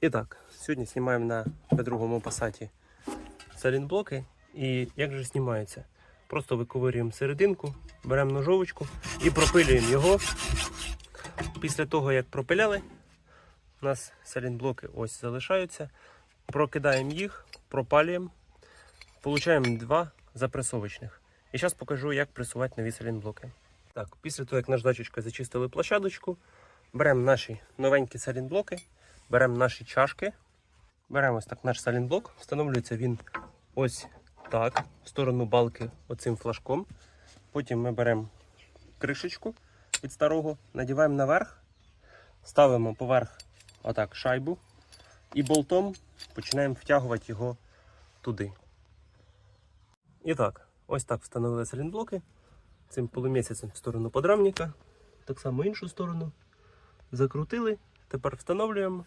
І так, сьогодні знімаємо на другому пасаті салінблоки. І як же знімається? Просто виковирюємо серединку, беремо ножовочку і пропилюємо його. Після того, як пропиляли, у нас салінблоки ось залишаються. Прокидаємо їх, пропалюємо, получаємо два запресовочних. І зараз покажу, як пресувати нові салінблоки. Так, після того, як наждачечкою зачистили площадочку, беремо наші новенькі салінблоки, беремо наші чашки, беремо ось так наш салінблок, встановлюється він ось так, в сторону балки оцим флажком. Потім ми беремо кришечку від старого, надіваємо наверх, ставимо поверх отак шайбу і болтом починаємо втягувати його туди. І так, ось так встановили салінблоки цим полумісяцем в сторону подрамника, так само іншу сторону. Закрутили, тепер встановлюємо